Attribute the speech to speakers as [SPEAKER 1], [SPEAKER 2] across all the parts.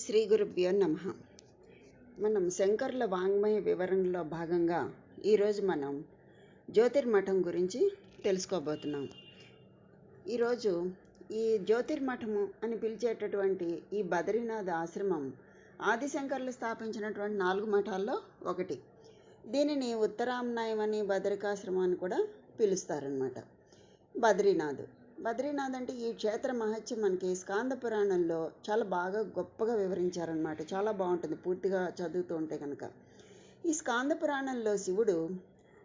[SPEAKER 1] శ్రీ గురుభ్యో నమ. మనం శంకర్ల వాంగ్మయ వివరణలో భాగంగా ఈరోజు మనం జ్యోతిర్మఠం గురించి తెలుసుకోబోతున్నాం. ఈరోజు ఈ జ్యోతిర్మఠము అని పిలిచేటటువంటి ఈ బద్రీనాథ్ ఆశ్రమం ఆదిశంకర్లు స్థాపించినటువంటి నాలుగు మఠాల్లో ఒకటి. దీనిని ఉత్తరామ్నాయం అని బదరికాశ్రమం అని కూడా పిలుస్తారనమాట బద్రీనాథ్. బద్రీనాథ్ అంటే ఈ క్షేత్ర మహత్యం మనకి స్కాంద పురాణంలో చాలా బాగా గొప్పగా వివరించారనమాట చాలా బాగుంటుంది పూర్తిగా చదువుతూ ఉంటే కనుక. ఈ స్కాంద పురాణంలో శివుడు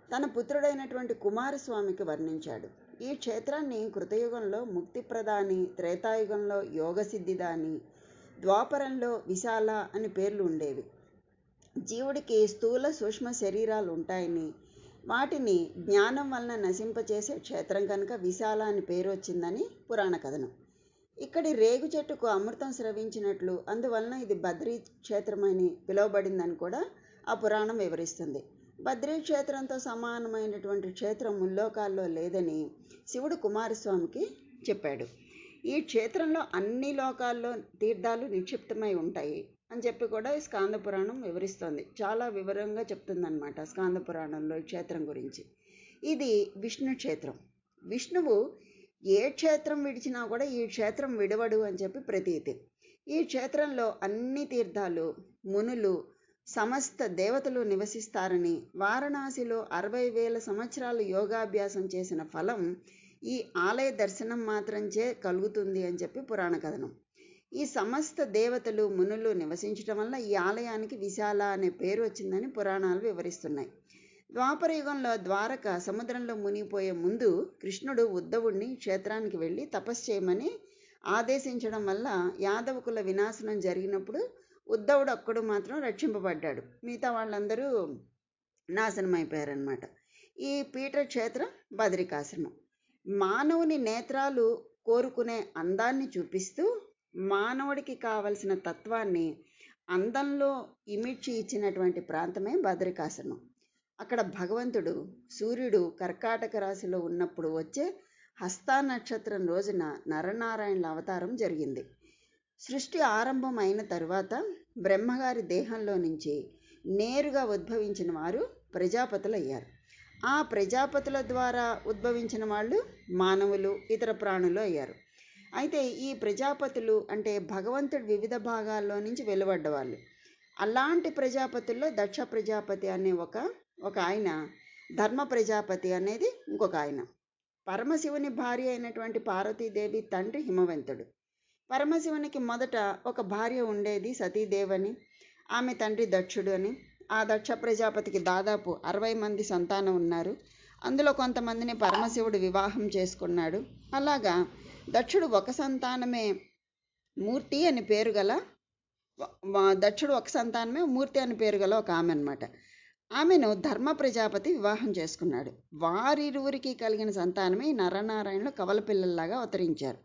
[SPEAKER 1] తన పుత్రుడైనటువంటి కుమారస్వామికి వర్ణించాడు. ఈ క్షేత్రాన్ని కృతయుగంలో ముక్తిప్రదాని త్రేతాయుగంలో యోగసిద్ధిదాని ద్వాపరంలో విశాల అని పేర్లు ఉండేవి. జీవుడికి స్థూల సూక్ష్మ శరీరాలు ఉంటాయని వాటిని జ్ఞానం వలన నశింపచేసే క్షేత్రం కనుక విశాల అని పేరు వచ్చిందని పురాణ కథనం. ఇక్కడి రేగు చెట్టుకు అమృతం స్రవించినట్లు అందువలన ఇది బద్రీ క్షేత్రమని పిలువబడిందని కూడా ఆ పురాణం వివరిస్తుంది. బద్రీ క్షేత్రంతో సమానమైనటువంటి క్షేత్రం ముల్లోకాల్లో లేదని శివుడు కుమారస్వామికి చెప్పాడు. ఈ క్షేత్రంలో అన్ని లోకాల్లో తీర్థాలు నిక్షిప్తమై ఉంటాయి. అని చెప్పి కూడా ఈ స్కాంద పురాణం వివరిస్తోంది. చాలా వివరంగా చెప్తుందనమాట స్కాంద పురాణంలో ఈ క్షేత్రం గురించి. ఇది విష్ణు క్షేత్రం. విష్ణువు ఏ క్షేత్రం విడిచినా కూడా ఈ క్షేత్రం విడవడు అని చెప్పి ప్రతీతి. ఈ క్షేత్రంలో అన్ని తీర్థాలు మునులు సమస్త దేవతలు నివసిస్తారని వారణాసిలో అరవై వేల సంవత్సరాలు యోగాభ్యాసం చేసిన ఫలం ఈ ఆలయ దర్శనం మాత్రంచే కలుగుతుంది అని చెప్పి పురాణ కథనం. ఈ సమస్త దేవతలు మునులు నివసించటం వల్ల ఈ ఆలయానికి విశాల అనే పేరు వచ్చిందని పురాణాలు వివరిస్తున్నాయి. ద్వాపర యుగంలో ద్వారక సముద్రంలో మునిగిపోయే ముందు కృష్ణుడు ఉద్ధవుణ్ణి క్షేత్రానికి వెళ్ళి తపస్సు చేయమని ఆదేశించడం వల్ల యాదవకుల వినాశనం జరిగినప్పుడు ఉద్ధవుడు ఒక్కడు మాత్రం రక్షింపబడ్డాడు. మిగతా వాళ్ళందరూ నాశనం అయిపోయారనమాట ఈ పీఠ క్షేత్రం బదరికాశ్రమం. మానవుని నేత్రాలు కోరుకునే అందాన్ని చూపిస్తూ మానవుడికి కావలసిన తత్వాన్ని అందంలో ఇమిడ్చి ఇచ్చినటువంటి ప్రాంతమే భద్రికాసనం అక్కడ భగవంతుడు సూర్యుడు కర్కాటక రాశిలో ఉన్నప్పుడు వచ్చే హస్తా నక్షత్రం రోజున నరనారాయణుల అవతారం జరిగింది. సృష్టి ఆరంభం అయిన తరువాత బ్రహ్మగారి దేహంలో నుంచి నేరుగా ఉద్భవించిన వారు ప్రజాపతులు అయ్యారు ఆ ప్రజాపతుల ద్వారా ఉద్భవించిన వాళ్ళు మానవులు ఇతర ప్రాణులు అయ్యారు. అయితే ఈ ప్రజాపతులు అంటే భగవంతుడి వివిధ భాగాల్లో నుంచి వెలువడ్డవాళ్ళు. అలాంటి ప్రజాపతుల్లో దక్ష ప్రజాపతి అనే ఒక ఒక ఆయన ధర్మ ప్రజాపతి అనేది ఇంకొక ఆయన. పరమశివుని భార్య అయినటువంటి పార్వతీదేవి తండ్రి హిమవంతుడు. పరమశివునికి మొదట ఒక భార్య ఉండేది సతీదేవని ఆమె తండ్రి దక్షుడు అని. ఆ దక్ష ప్రజాపతికి దాదాపు అరవై మంది సంతానం ఉన్నారు. అందులో కొంతమందిని పరమశివుడు వివాహం చేసుకున్నాడు. అలాగా దక్షుడు ఒక సంతానమే మూర్తి అని పేరు గల దక్షుడు ఒక సంతానమే మూర్తి అని పేరు గల ఒక ఆమె అనమాట ఆమెను ధర్మ ప్రజాపతి వివాహం చేసుకున్నాడు. వారిరువురికి కలిగిన సంతానమే నరనారాయణులు కవల పిల్లల్లాగా అవతరించారు.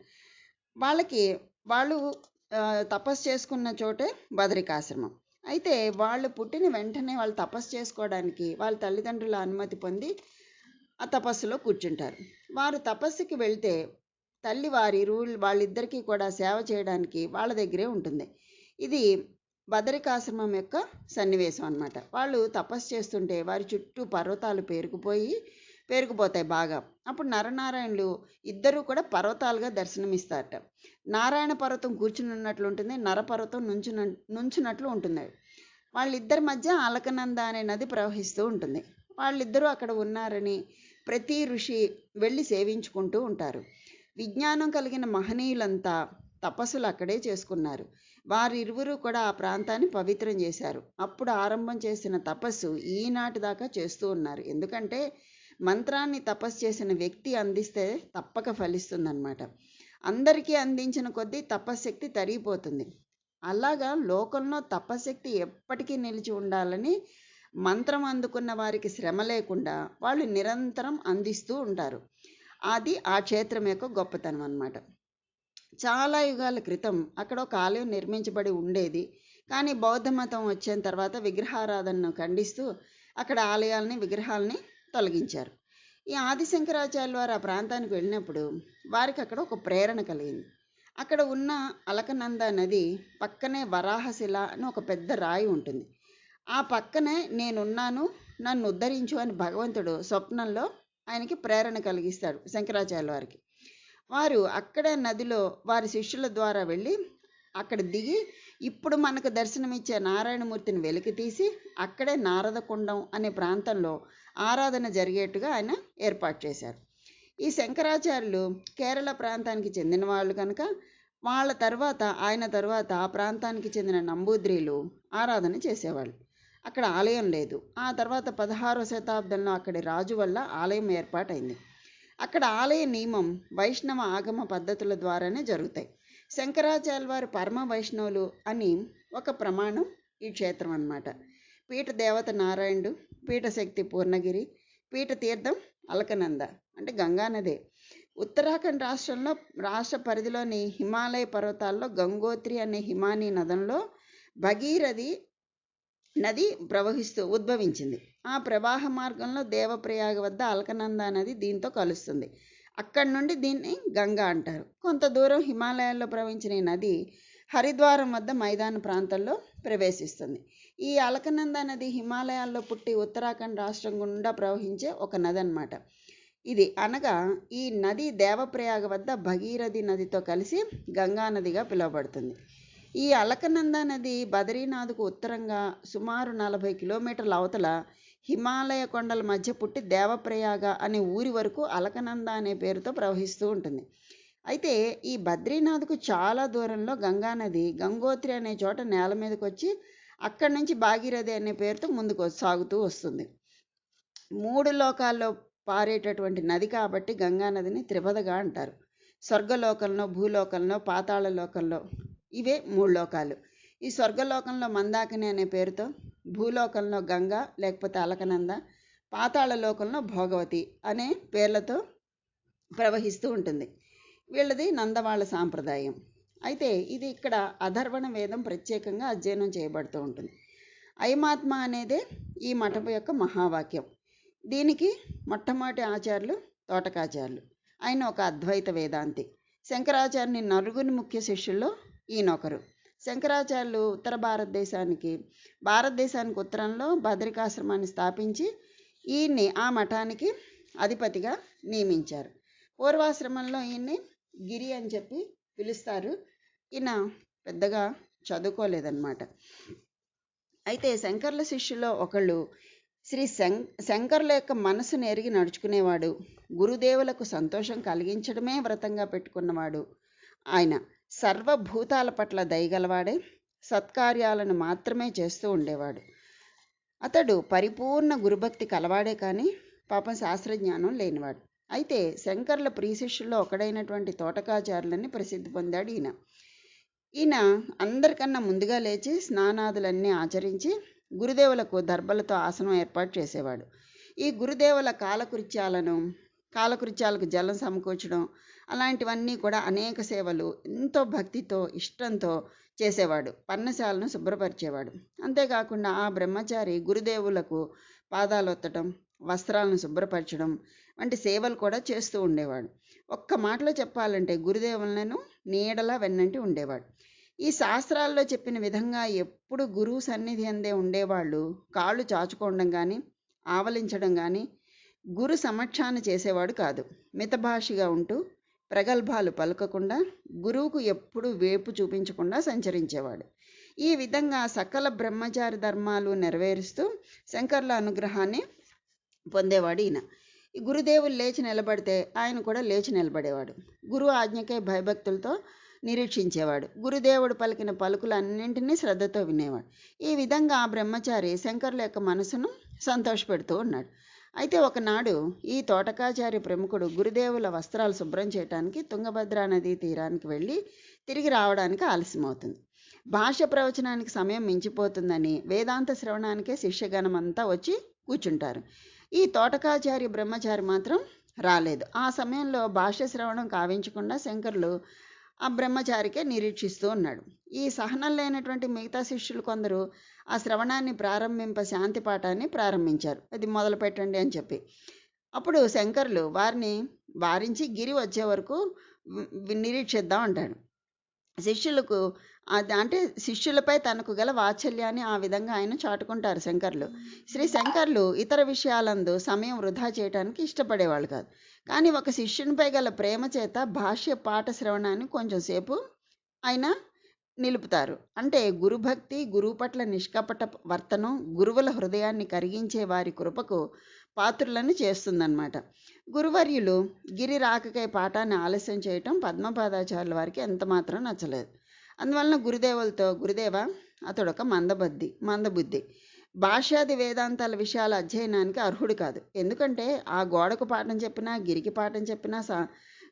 [SPEAKER 1] వాళ్ళకి వాళ్ళు తపస్సు చేసుకున్న చోటే బదరికాశ్రమం అయితే వాళ్ళు పుట్టిన వెంటనే వాళ్ళు తపస్సు చేసుకోవడానికి వాళ్ళ తల్లిదండ్రుల అనుమతి పొంది ఆ తపస్సులో కూర్చుంటారు. వారు తపస్సుకి వెళ్తే తల్లి వారి రూల్ వాళ్ళిద్దరికీ కూడా సేవ చేయడానికి వాళ్ళ దగ్గరే ఉంటుంది. ఇది బదరికాశ్రమం యొక్క సన్నివేశం అనమాట వాళ్ళు తపస్సు చేస్తుంటే వారి చుట్టూ పర్వతాలు పేరుకుపోయి పేరుకుపోతాయి బాగా. అప్పుడు నరనారాయణులు ఇద్దరూ కూడా పర్వతాలుగా దర్శనమిస్తారట. నారాయణ పర్వతం కూర్చునున్నట్లు ఉంటుంది నరపర్వతం నుంచున నుంచున్నట్లు ఉంటుంది. వాళ్ళిద్దరి మధ్య అలకనంద అనే నది ప్రవహిస్తూ ఉంటుంది. వాళ్ళిద్దరూ అక్కడ ఉన్నారని ప్రతి ఋషి వెళ్ళి సేవించుకుంటూ ఉంటారు. విజ్ఞానం కలిగిన మహనీయులంతా తపస్సులు అక్కడే చేసుకున్నారు. వారిరువురు కూడా ఆ ప్రాంతాన్ని పవిత్రం చేశారు. అప్పుడు ఆరంభం చేసిన తపస్సు ఈనాటి దాకా చేస్తూ ఉన్నారు. ఎందుకంటే మంత్రాన్ని తపస్సు చేసిన వ్యక్తి అందిస్తే తప్పక ఫలిస్తుందన్నమాట. అందరికీ అందించిన కొద్దీ తపశ్శక్తి తరిగిపోతుంది. అలాగా లోకంలో తపశ్శక్తి ఎప్పటికీ నిలిచి ఉండాలని మంత్రం అందుకున్న వారికి శ్రమ లేకుండా వాళ్ళు నిరంతరం అందిస్తూ ఉంటారు. అది ఆ క్షేత్రం యొక్క గొప్పతనం అన్నమాట. చాలా యుగాల క్రితం అక్కడ ఒక ఆలయం నిర్మించబడి ఉండేది. కానీ బౌద్ధ మతం వచ్చిన తర్వాత విగ్రహారాధనను ఖండిస్తూ అక్కడ ఆలయాలని విగ్రహాలని తొలగించారు. ఈ ఆదిశంకరాచార్యులు వారు ఆ ప్రాంతానికి వెళ్ళినప్పుడు వారికి అక్కడ ఒక ప్రేరణ కలిగింది. అక్కడ ఉన్న అలకనంద నది పక్కనే వరాహశిల అని ఒక పెద్ద రాయి ఉంటుంది. ఆ పక్కనే నేనున్నాను నన్ను ఉద్ధరించు అని భగవంతుడు స్వప్నంలో ఆయనకి ప్రేరణ కలిగిస్తాడు శంకరాచార్య వారికి. వారు అక్కడే నదిలో వారి శిష్యుల ద్వారా వెళ్ళి అక్కడ దిగి ఇప్పుడు మనకు దర్శనమిచ్చే నారాయణమూర్తిని వెలికి తీసి అక్కడే నారదకుండం అనే ప్రాంతంలో ఆరాధన జరిగేట్టుగా ఆయన ఏర్పాటు చేశారు. ఈ శంకరాచార్యులు కేరళ ప్రాంతానికి చెందిన వాళ్ళు కనుక వాళ్ళ తర్వాత ఆయన తర్వాత ఆ ప్రాంతానికి చెందిన నంబూద్రీలు ఆరాధన చేసేవాళ్ళు. అక్కడ ఆలయం లేదు. ఆ తర్వాత పదహారవ శతాబ్దంలో అక్కడి రాజు వల్ల ఆలయం ఏర్పాటైంది. అక్కడ ఆలయ నియమం వైష్ణవ ఆగమ పద్ధతుల ద్వారానే జరుగుతాయి. శంకరాచార్య వారు పరమ వైష్ణవులు అని ఒక ప్రమాణం ఈ క్షేత్రం అన్నమాట. పీఠ దేవత నారాయణుడు పీఠశక్తి పూర్ణగిరి పీఠ తీర్థం అలకనంద అంటే గంగానదే ఉత్తరాఖండ్ రాష్ట్రంలో రాష్ట్ర పరిధిలోని హిమాలయ పర్వతాల్లో గంగోత్రి అనే హిమానీ నదంలో భగీరథి నది ప్రవహిస్తూ ఉద్భవించింది. ఆ ప్రవాహ మార్గంలో దేవప్రయాగ వద్ద అలకనంద నది దీంతో కలుస్తుంది. అక్కడి నుండి దీన్ని గంగా అంటారు. కొంత దూరం హిమాలయాల్లో ప్రవహించిన ఈ నది హరిద్వారం వద్ద మైదాన ప్రాంతంలో ప్రవేశిస్తుంది. ఈ అలకనంద నది హిమాలయాల్లో పుట్టి ఉత్తరాఖండ్ రాష్ట్రం గుండా ప్రవహించే ఒక నది అన్నమాట ఇది అనగా ఈ నది దేవప్రయాగ వద్ద భగీరథి నదితో కలిసి గంగా నదిగా పిలువబడుతుంది. ఈ అలకనంద నది బదరీనాథ్కు ఉత్తరంగా సుమారు నలభై కిలోమీటర్ల అవతల హిమాలయ కొండల మధ్య పుట్టి దేవప్రయాగ అనే ఊరి వరకు అలకనంద అనే పేరుతో ప్రవహిస్తూ ఉంటుంది. అయితే ఈ బద్రీనాథ్కు చాలా దూరంలో గంగానది గంగోత్రి అనే చోట నేల మీదకి వచ్చి అక్కడి నుంచి భాగీరథి అనే పేరుతో ముందుకు సాగుతూ వస్తుంది. మూడు లోకాల్లో పారేటటువంటి నది కాబట్టి గంగానదిని త్రిపదగా అంటారు. స్వర్గలోకంలో భూలోకంలో పాతాళ లోకంలో ఇవే మూడు లోకాలు. ఈ స్వర్గలోకంలో మందాకిని అనే పేరుతో భూలోకంలో గంగ లేకపోతే అలకనంద పాతాళ లోకంలో భోగవతి అనే పేర్లతో ప్రవహిస్తూ ఉంటుంది. వీళ్ళది నందవాళ్ళ సాంప్రదాయం. అయితే ఇది ఇక్కడ అధర్వణ వేదం ప్రత్యేకంగా అధ్యయనం చేయబడుతూ ఉంటుంది. ఐమాత్మ అనేదే ఈ మఠం యొక్క మహావాక్యం. దీనికి మొట్టమొదటి ఆచార్యులు తోటకాచార్యులు. ఆయన ఒక అద్వైత వేదాంతి. శంకరాచార్యుని నలుగురి ముఖ్య శిష్యుల్లో ఈయనొకరు. శంకరాచార్యులు ఉత్తర భారతదేశానికి భారతదేశానికి ఉత్తరంలో బద్రికాశ్రమాన్ని స్థాపించి ఈయన్ని ఆ మఠానికి అధిపతిగా నియమించారు. పూర్వాశ్రమంలో ఈయన్ని గిరి అని చెప్పి పిలుస్తారు. ఈయన పెద్దగా చదువుకోలేదన్నమాట. అయితే శంకర్ల శిష్యులో ఒకళ్ళు శ్రీ శం శంకర్ల యొక్క మనసును ఎరిగి నడుచుకునేవాడు గురుదేవులకు సంతోషం కలిగించడమే వ్రతంగా పెట్టుకున్నవాడు ఆయన. సర్వభూతాల పట్ల దయగలవాడే సత్కార్యాలను మాత్రమే చేస్తూ ఉండేవాడు. అతడు పరిపూర్ణ గురుభక్తి కలవాడే కానీ పాపం శాస్త్రజ్ఞానం లేనివాడు. అయితే శంకర్ల ప్రియశిష్యుల్లో ఒకడైనటువంటి తోటకాచారులని ప్రసిద్ధి పొందాడు ఈయన. ఈయన అందరికన్నా ముందుగా లేచి స్నానాదులన్నీ ఆచరించి గురుదేవులకు దర్భలతో ఆసనం ఏర్పాటు చేసేవాడు. ఈ గురుదేవుల కాలకృత్యాలను కాలకృత్యాలకు జలం సమకూర్చడం అలాంటివన్నీ కూడా అనేక సేవలు ఎంతో భక్తితో ఇష్టంతో చేసేవాడు. పర్ణశాలను శుభ్రపరిచేవాడు. అంతేకాకుండా ఆ బ్రహ్మచారి గురుదేవులకు పాదాలొత్తడం వస్త్రాలను శుభ్రపరచడం వంటి సేవలు కూడా చేస్తూ ఉండేవాడు. ఒక్క మాటలో చెప్పాలంటే గురుదేవులను నీడలా వెన్నంటి ఉండేవాడు. ఈ శాస్త్రాల్లో చెప్పిన విధంగా ఎప్పుడు గురువు సన్నిధి అందే ఉండేవాళ్ళు కాళ్ళు చాచుకోవడం కానీ ఆవలించడం కానీ గురు సమక్షాన్ని చేసేవాడు కాదు. మితభాషిగా ఉంటూ ప్రగల్భాలు పలకకుండా గురువుకు ఎప్పుడూ వేపు చూపించకుండా సంచరించేవాడు. ఈ విధంగా సకల బ్రహ్మచారి ధర్మాలు నెరవేరుస్తూ శంకర్ల అనుగ్రహాన్ని పొందేవాడు ఈయన. ఈ గురుదేవులు లేచి నిలబడితే ఆయన కూడా లేచి నిలబడేవాడు. గురువు ఆజ్ఞకే భయభక్తులతో నిరీక్షించేవాడు. గురుదేవుడు పలికిన పలుకులన్నింటినీ శ్రద్ధతో వినేవాడు. ఈ విధంగా ఆ బ్రహ్మచారి శంకర్ల యొక్క మనసును సంతోషపెడుతూ ఉన్నాడు. అయితే ఒకనాడు ఈ తోటకాచారి ప్రముఖుడు గురుదేవుల వస్త్రాలు శుభ్రం చేయడానికి తుంగభద్రా నదీ తీరానికి వెళ్ళి తిరిగి రావడానికి ఆలస్యమవుతుంది. భాష ప్రవచనానికి సమయం మించిపోతుందని వేదాంత శ్రవణానికే శిష్యగణమంతా వచ్చి కూర్చుంటారు. ఈ తోటకాచారి బ్రహ్మచారి మాత్రం రాలేదు. ఆ సమయంలో భాష శ్రవణం కావించకుండా శంకరులు ఆ బ్రహ్మచారికే నిరీక్షిస్తూ ఉన్నాడు. ఈ సహనం లేనటువంటి మిగతా శిష్యులు కొందరు ఆ శ్రవణాన్ని ప్రారంభింప శాంతి పాఠాన్ని ప్రారంభించారు. అది మొదలు పెట్టండి అని చెప్పి. అప్పుడు శంకర్లు వారిని వారించి గిరి వచ్చే వరకు నిరీక్షిద్దాం అంటాడు. శిష్యులకు అది అంటే శిష్యులపై తనకు గల వాత్సల్యాన్ని ఆ విధంగా ఆయన చాటుకుంటారు శంకర్లు. శ్రీ శంకర్లు ఇతర విషయాలందు సమయం వృధా చేయడానికి ఇష్టపడేవాళ్ళు కాదు. కానీ ఒక శిష్యునిపై గల ప్రేమ చేత భాష్య పాఠ శ్రవణాన్ని కొంచెం సేపు ఆయన నిలుపుతారు. అంటే గురుభక్తి గురువు పట్ల నిష్కపట వర్తనం గురువుల హృదయాన్ని కరిగించే వారి కృపకు పాత్రులను చేస్తుందన్నమాట. గురువర్యులు గిరి రాకకై పాఠాన్ని ఆలస్యం చేయటం పద్మపాదాచార్యుల వారికి ఎంత మాత్రం నచ్చలేదు. అందువలన గురుదేవులతో గురుదేవ అతడు ఒక మందబుద్ధి. భాష్యాది వేదాంతాల విషయాల అధ్యయనానికి అర్హుడు కాదు. ఎందుకంటే ఆ గోడకు పాఠం చెప్పినా గిరికి పాఠం చెప్పినా సా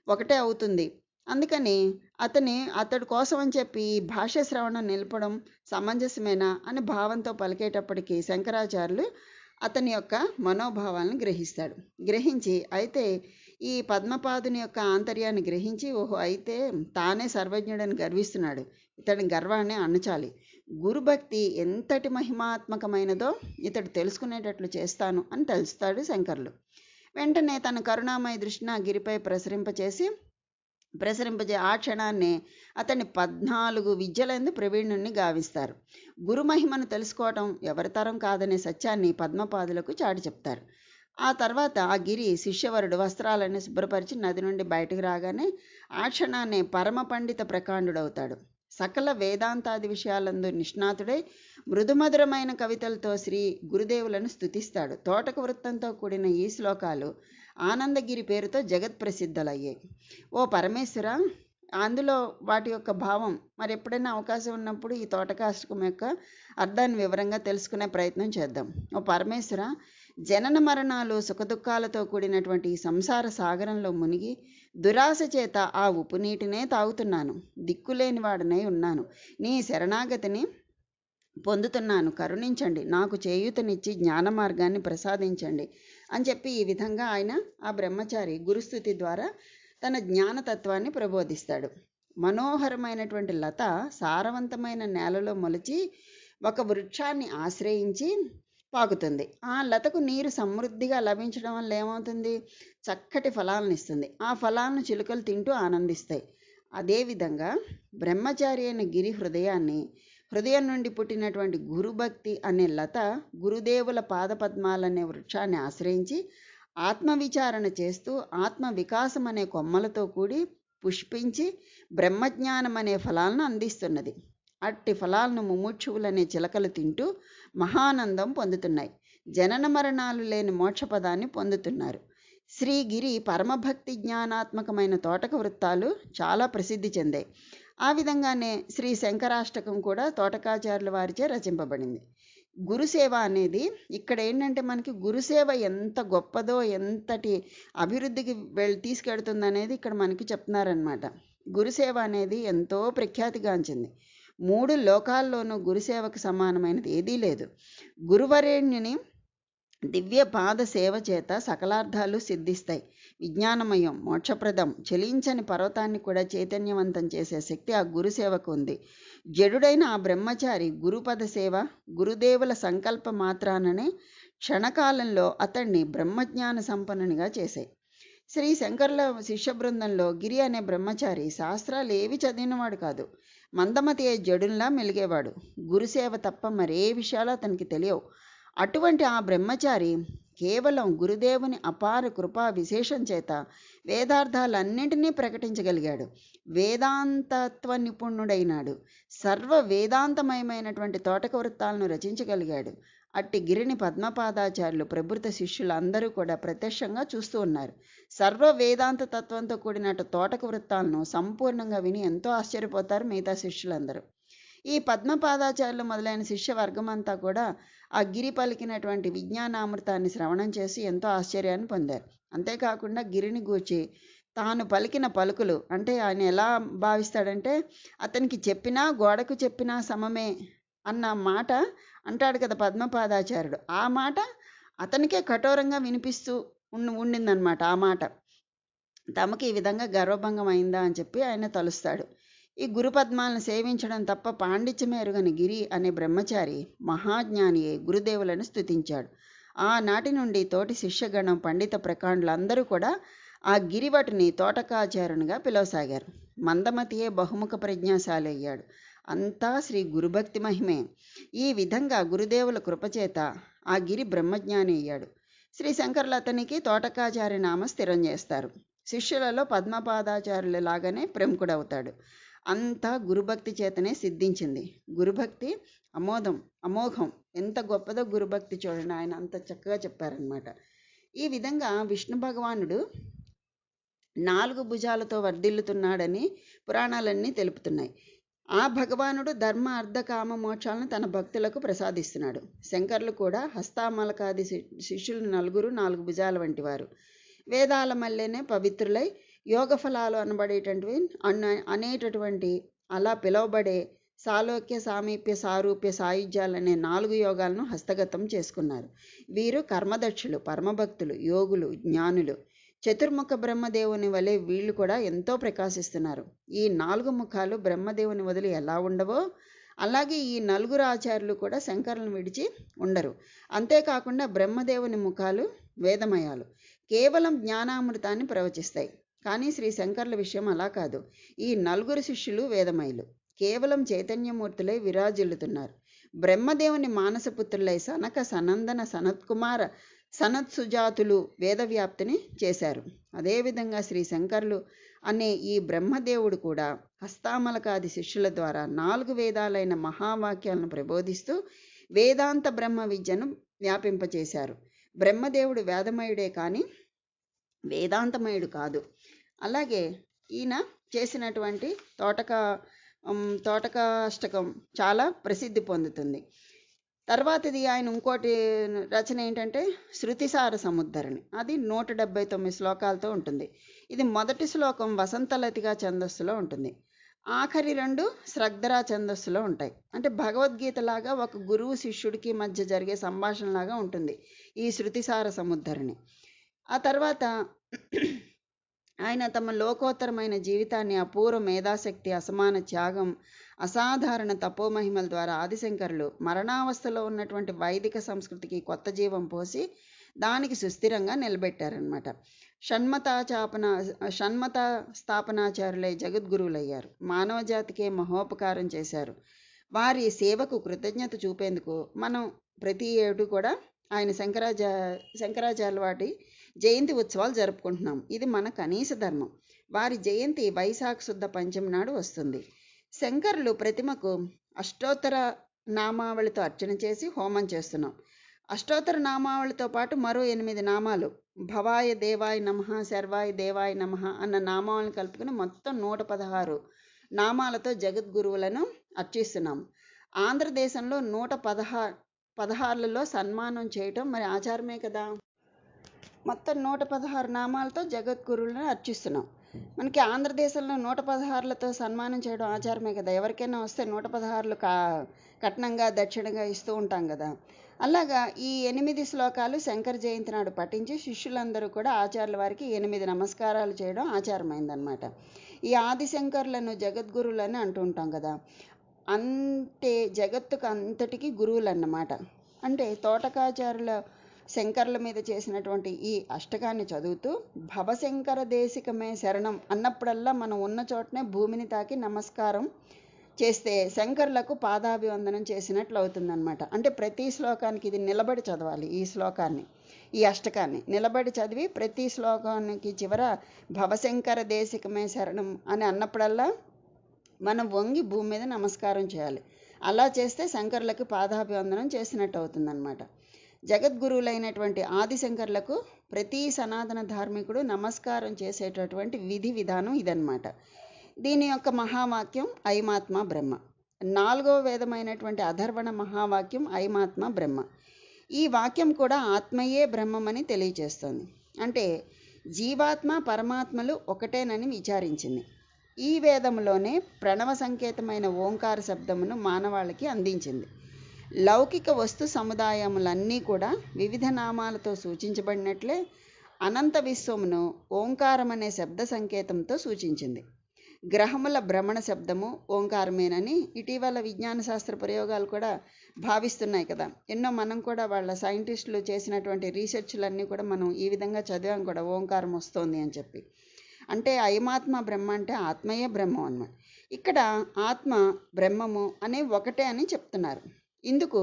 [SPEAKER 1] ఒకటే అవుతుంది. అందుకని అతని అతడి కోసం అని చెప్పి భాష భాష్య శ్రవణం నిలపడం సమంజసమేనా అని భావంతో పలికేటప్పటికీ శంకరాచార్యులు అతని యొక్క మనోభావాలను గ్రహిస్తాడు. గ్రహించి అయితే ఈ పద్మపాదుని యొక్క ఆంతర్యాన్ని గ్రహించి ఓహో అయితే తానే సర్వజ్ఞుడని గర్విస్తున్నాడు. ఇతడి గర్వాన్ని అణచాలి. గురుభక్తి ఎంతటి మహిమాత్మకమైనదో ఇతడు తెలుసుకునేటట్లు చేస్తాను అని తెలుస్తాడు శంకర్లు. వెంటనే తన కరుణామయ దృష్టిని ఆ గిరిపై ప్రసరింపచేసి ప్రసరింపజే ఆ క్షణాన్ని అతన్ని పద్నాలుగు విద్యలందు ప్రవీణుణ్ణి గావిస్తారు. గురు మహిమను తెలుసుకోవటం ఎవరి తరం కాదనే సత్యాన్ని పద్మపాదులకు చాటి చెప్తారు. ఆ తర్వాత ఆ గిరి శిష్యవరుడు వస్త్రాలను శుభ్రపరిచి నది నుండి బయటకు రాగానే ఆ క్షణాన్ని పరమ పండిత ప్రకాండుడవుతాడు. సకల వేదాంతాది విషయాలందు నిష్ణాతుడై మృదుమధురమైన కవితలతో శ్రీ గురుదేవులను స్థుతిస్తాడు తోటక వృత్తంతో కూడిన ఈ శ్లోకాలు ఆనందగిరి పేరుతో జగత్ ప్రసిద్ధులయ్యాయి ఓ పరమేశ్వర అందులో వాటి యొక్క భావం మరి ఎప్పుడైనా అవకాశం ఉన్నప్పుడు ఈ తోటకాష్టకం యొక్క అర్థాన్ని వివరంగా తెలుసుకునే ప్రయత్నం చేద్దాం. ఓ పరమేశ్వర జనన మరణాలు సుఖదుఖాలతో కూడినటువంటి సంసార సాగరంలో మునిగి దురాశ చేత ఆ ఉప్పు నీటినే తాగుతున్నాను. దిక్కులేని వాడనై ఉన్నాను. నీ శరణాగతిని పొందుతున్నాను. కరుణించండి. నాకు చేయూతనిచ్చి జ్ఞాన మార్గాన్ని ప్రసాదించండి అని చెప్పి ఈ విధంగా ఆయన ఆ బ్రహ్మచారి గురుస్థుతి ద్వారా తన జ్ఞానతత్వాన్ని ప్రబోధిస్తాడు. మనోహరమైనటువంటి లత సారవంతమైన నేలలో మొలిచి ఒక వృక్షాన్ని ఆశ్రయించి పాకుతుంది. ఆ లతకు నీరు సమృద్ధిగా లభించడం వల్ల ఏమవుతుంది? చక్కటి ఫలాలను ఇస్తుంది ఆ ఫలాలను చిలుకలు తింటూ ఆనందిస్తాయి. అదేవిధంగా బ్రహ్మచారి అయిన గిరి హృదయాన్ని హృదయం నుండి పుట్టినటువంటి గురుభక్తి అనే లత గురుదేవుల పాదపద్మాలనే వృక్షాన్ని ఆశ్రయించి ఆత్మవిచారణ చేస్తూ ఆత్మ వికాసం అనే కొమ్మలతో కూడి పుష్పించి బ్రహ్మజ్ఞానం అనే ఫలాలను అందిస్తున్నది. అట్టి ఫలాలను ముముక్షువులనే చిలకలు తింటూ మహానందం పొందుతున్నాయి. జనన మరణాలు లేని మోక్షపదాన్ని పొందుతున్నారు. శ్రీగిరి పరమభక్తి జ్ఞానాత్మకమైన తోటక వృత్తాలు చాలా ప్రసిద్ధి చెందాయి. ఆ విధంగానే శ్రీ శంకరాష్టకం కూడా తోటకాచార్యుల వారిచే రచింపబడింది. గురుసేవ అనేది ఇక్కడ ఏంటంటే మనకి గురుసేవ ఎంత గొప్పదో ఎంతటి అభివృద్ధికి వెళ్ళి తీసుకెడుతుంది అనేది ఇక్కడ మనకి చెప్తున్నారనమాట గురుసేవ అనేది ఎంతో ప్రఖ్యాతిగాంచింది మూడు లోకాల్లోనూ గురుసేవకు సమానమైనది ఏదీ లేదు. గురువరేణ్యుని దివ్య పాద సేవ చేత సకలార్థాలు సిద్ధిస్తాయి. విజ్ఞానమయం మోక్షప్రదం చలించని పర్వతాన్ని కూడా చైతన్యవంతం చేసే శక్తి ఆ గురుసేవకు ఉంది. జడుడైన ఆ బ్రహ్మచారి గురుపద సేవ గురుదేవుల సంకల్ప మాత్రాననే క్షణకాలంలో అతన్ని బ్రహ్మజ్ఞాన సంపన్నునిగా చేశాయి. శ్రీ శంకర్ల శిష్య బృందంలో గిరి అనే బ్రహ్మచారి శాస్త్రాలు ఏవి చదివినవాడు కాదు. మందమతి జడుల్లా మెలిగేవాడు. గురుసేవ తప్ప మరే విషయాలు అతనికి తెలియవు. అటువంటి ఆ బ్రహ్మచారి కేవలం గురుదేవుని అపార కృపా విశేషం చేత వేదార్థాలన్నింటినీ ప్రకటించగలిగాడు. వేదాంతత్వ నిపుణుడైనాడు. సర్వ వేదాంతమయమైనటువంటి తోటక వృత్తాలను రచించగలిగాడు. అట్టి గిరిని పద్మపాదాచార్యులు శిష్యులు శిష్యులందరూ కూడా ప్రత్యక్షంగా చూస్తూ ఉన్నారు. సర్వ వేదాంత తత్వంతో కూడినట్టు తోటక వృత్తాలను సంపూర్ణంగా విని ఎంతో ఆశ్చర్యపోతారు మిగతా శిష్యులందరూ. ఈ పద్మపాదాచార్యులు మొదలైన శిష్య వర్గం అంతా కూడా ఆ గిరి పలికినటువంటి విజ్ఞానామృతాన్ని శ్రవణం చేసి ఎంతో ఆశ్చర్యాన్ని పొందారు. అంతేకాకుండా గిరిని గూర్చి తాను పలికిన పలుకులు అంటే ఆయన ఎలా భావిస్తాడంటే అతనికి చెప్పినా గోడకు చెప్పినా సమమే అన్న మాట అంటాడు కదా పద్మపాదాచార్యుడు. ఆ మాట అతనికే కఠోరంగా వినిపిస్తూ ఉండి ఉండిందనమాట ఆ మాట. తమకి ఈ విధంగా గర్వభంగం అయిందా అని చెప్పి ఆయన తలుస్తాడు. ఈ గురుపద్మాలను సేవించడం తప్ప పాండిత్యమే ఎరుగని గిరి అనే బ్రహ్మచారి మహాజ్ఞానియే గురుదేవులను స్తుతించాడు. ఆనాటి నుండి తోటి శిష్యగణం పండిత ప్రకాండ్లందరూ కూడా ఆ గిరివటిని తోటకాచారునిగా పిలవసాగారు. మందమతియే బహుముఖ ప్రజ్ఞాశాలి అయ్యాడు అంతా శ్రీ గురుభక్తి మహిమే. ఈ విధంగా గురుదేవుల కృపచేత ఆ గిరి బ్రహ్మజ్ఞాని అయ్యాడు. శ్రీ శంకర్లు అతనికి తోటకాచార్య నామ స్థిరం చేస్తారు. శిష్యులలో పద్మపాదాచార్యుల లాగానే ప్రముఖుడవుతాడు. అంతా గురుభక్తి చేతనే సిద్ధించింది. గురుభక్తి అమోదం అమోఘం. ఎంత గొప్పదో గురుభక్తి చూడండి. ఆయన అంత చక్కగా చెప్పారనమాట ఈ విధంగా విష్ణు భగవానుడు నాలుగు భుజాలతో వర్ధిల్లుతున్నాడని పురాణాలన్నీ తెలుపుతున్నాయి. ఆ భగవానుడు ధర్మ అర్ధ కామ మోక్షాలను తన భక్తులకు ప్రసాదిస్తున్నాడు. శంకర్లు కూడా హస్తామలకాది శిష్యులు నలుగురు నాలుగు భుజాల వంటి వారు. వేదాల మల్లెనే పవిత్రులై యోగ ఫలాలు అనబడేటటువంటివి అన్న అనేటటువంటి అలా పిలువబడే సాలోక్య సామీప్య సారూప్య సాయుధ్యాలనే నాలుగు యోగాలను హస్తగతం చేసుకున్నారు. వీరు కర్మదక్షులు పరమభక్తులు యోగులు జ్ఞానులు. చతుర్ముఖ బ్రహ్మదేవుని వలె వీళ్ళు కూడా ఎంతో ప్రకాశిస్తున్నారు. ఈ నాలుగు ముఖాలు బ్రహ్మదేవుని వదిలి ఎలా ఉండవో అలాగే ఈ నలుగురు ఆచార్యులు కూడా శంకరులను విడిచి ఉండరు. అంతేకాకుండా బ్రహ్మదేవుని ముఖాలు వేదమయాలు. కేవలం జ్ఞానామృతాన్ని ప్రవచిస్తాయి. కానీ శ్రీ శంకర్ల విషయం అలా కాదు. ఈ నలుగురు శిష్యులు వేదమయులు. కేవలం చైతన్యమూర్తులై విరాజిల్లుతున్నారు. బ్రహ్మదేవుని మానసపుత్రులై సనక సనందన సనత్కుమార సనత్సుజాతులు వేదవ్యాప్తిని చేశారు. అదేవిధంగా శ్రీ శంకర్లు అనే ఈ బ్రహ్మదేవుడు కూడా హస్తామలకాది శిష్యుల ద్వారా నాలుగు వేదాలైన మహావాక్యాలను ప్రబోధిస్తూ వేదాంత బ్రహ్మ విద్యను వ్యాపింపచేశారు. బ్రహ్మదేవుడు వేదమయుడే కానీ వేదాంతమయుడు కాదు. అలాగే ఈయన చేసినటువంటి తోటక తోటక అష్టకం చాలా ప్రసిద్ధి పొందుతుంది. తర్వాతది ఆయన ఇంకోటి రచన ఏంటంటే శృతిసార సముద్ధరణి అది నూట డెబ్బై తొమ్మిది శ్లోకాలతో ఉంటుంది. ఇది మొదటి శ్లోకం వసంతలతిగా ఛందస్సులో ఉంటుంది. ఆఖరి రెండు శ్రగ్ధరా ఛందస్సులో ఉంటాయి. అంటే భగవద్గీత లాగా ఒక గురువు శిష్యుడికి మధ్య జరిగే సంభాషణ లాగా ఉంటుంది ఈ శృతిసార సముద్ధరణి ఆ తర్వాత ఆయన తమ లోకోత్తరమైన జీవితాన్ని అపూర్వ మేధాశక్తి అసమాన త్యాగం అసాధారణ తపోమహిమల ద్వారా ఆదిశంకరులు మరణావస్థలో ఉన్నటువంటి వైదిక సంస్కృతికి కొత్త జీవం పోసి దానికి సుస్థిరంగా నిలబెట్టారనమాట షణ్మతాచాపన షణ్మత స్థాపనాచారులై జగద్గురువులయ్యారు. మానవజాతికే మహోపకారం చేశారు. వారి సేవకు కృతజ్ఞత చూపేందుకు మనం ప్రతి ఏడు కూడా ఆయన శంకరాచా శంకరాచార్య వాటి జయంతి ఉత్సవాలు జరుపుకుంటున్నాం. ఇది మన కనీస ధర్మం. వారి జయంతి వైశాఖ శుద్ధ పంచమి నాడు వస్తుంది. శంకరులు ప్రతిమకు అష్టోత్తర నామావళితో అర్చన చేసి హోమం చేస్తున్నాం. అష్టోత్తర నామావళితో పాటు మరో ఎనిమిది నామాలు భవాయ దేవాయ నమ శర్వాయ దేవాయ నమ అన్న నామాలను కలుపుకుని మొత్తం నూట పదహారు నామాలతో జగద్గురువులను అర్చిస్తున్నాం. ఆంధ్రదేశంలో నూట పదహారు పదహారులలో సన్మానం చేయటం మరి ఆచారమే కదా? మొత్తం నూట పదహారు నామాలతో జగద్గురువులను అర్చిస్తున్నాం. మనకి ఆంధ్రదేశంలో నూట పదహారులతో సన్మానం చేయడం ఆచారమే కదా. ఎవరికైనా వస్తే నూట పదహారులు కా కట్నంగా దక్షిణంగా ఇస్తూ ఉంటాం కదా. అలాగా ఈ ఎనిమిది శ్లోకాలు శంకర జయంతి నాడు పఠించి శిష్యులందరూ కూడా ఆచార్యుల వారికి ఎనిమిది నమస్కారాలు చేయడం ఆచారమైందనమాట ఈ ఆదిశంకరులను జగద్గురువులని అంటూ ఉంటాం కదా. అంటే జగత్తుకు అంతటికి గురువులు అన్నమాట అంటే తోటకాచారుల శంకర్ల మీద చేసినటువంటి ఈ అష్టకాన్ని చదువుతూ భవశంకర దేశికమే శరణం అన్నప్పుడల్లా మనం ఉన్న చోటనే భూమిని తాకి నమస్కారం చేస్తే శంకర్లకు పాదాభివందనం చేసినట్లు అవుతుందన్నమాట. అంటే ప్రతి శ్లోకానికి ఇది నిలబడి చదవాలి ఈ శ్లోకాన్ని ఈ అష్టకాన్ని. నిలబడి చదివి ప్రతి శ్లోకానికి చివర భవశంకర దేశికమే శరణం అని అన్నప్పుడల్లా మనం వంగి భూమి మీద నమస్కారం చేయాలి. అలా చేస్తే శంకర్లకు పాదాభివందనం చేసినట్టు అవుతుందన్నమాట. జగద్గురువులైనటువంటి ఆదిశంకర్లకు ప్రతి సనాతన ధార్మికుడు నమస్కారం చేసేటటువంటి విధి విధానం ఇదన్నమాట. దీని యొక్క మహావాక్యం ఐమాత్మ బ్రహ్మ. నాలుగవ వేదమైనటువంటి అధర్వణ మహావాక్యం ఐమాత్మ బ్రహ్మ. ఈ వాక్యం కూడా ఆత్మయే బ్రహ్మమని తెలియజేస్తుంది అంటే జీవాత్మ పరమాత్మలు ఒకటేనని విచారించింది. ఈ వేదంలోనే ప్రణవ సంకేతమైన ఓంకార శబ్దమును మానవాళికి అందించింది. లౌకిక వస్తు సముదాయములన్నీ కూడా వివిధ నామాలతో సూచించబడినట్లే అనంత విశ్వమును ఓంకారం అనే శబ్ద సంకేతంతో సూచించింది. గ్రహముల భ్రమణ శబ్దము ఓంకారమేనని ఇటీవల విజ్ఞాన శాస్త్ర ప్రయోగాలు కూడా భావిస్తున్నాయి కదా. ఎన్నో మనం కూడా వాళ్ళ సైంటిస్టులు చేసినటువంటి రీసెర్చ్లన్నీ కూడా మనం ఈ విధంగా చదివాం కూడా ఓంకారం వస్తోంది అని చెప్పి. అంటే అయమాత్మ బ్రహ్మ అంటే ఆత్మయే బ్రహ్మం అన్నమాట. ఇక్కడ ఆత్మ బ్రహ్మము అనే ఒకటే అని చెప్తున్నారు. ఇందుకు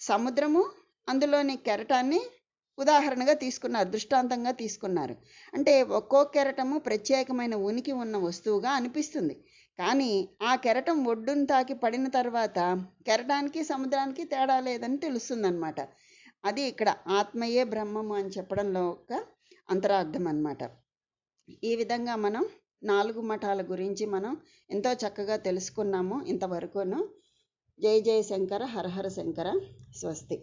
[SPEAKER 1] సముద్రము అందులోని కెరటాన్ని ఉదాహరణగా తీసుకున్నారు దృష్టాంతంగా తీసుకున్నారు. అంటే ఒక్కో కెరటము ప్రత్యేకమైన ఉనికి ఉన్న వస్తువుగా అనిపిస్తుంది. కానీ ఆ కెరటం ఒడ్డును తాకి పడిన తర్వాత కెరటానికి సముద్రానికి తేడా లేదని తెలుస్తుందన్నమాట. అది ఇక్కడ ఆత్మయే బ్రహ్మము అని చెప్పడంలో ఒక అంతరార్థం అన్నమాట. ఈ విధంగా మనం నాలుగు మఠాల గురించి మనం ఎంతో చక్కగా తెలుసుకున్నాము ఇంతవరకును. జై జయ శంకర హరహర శంకర. స్వస్తి.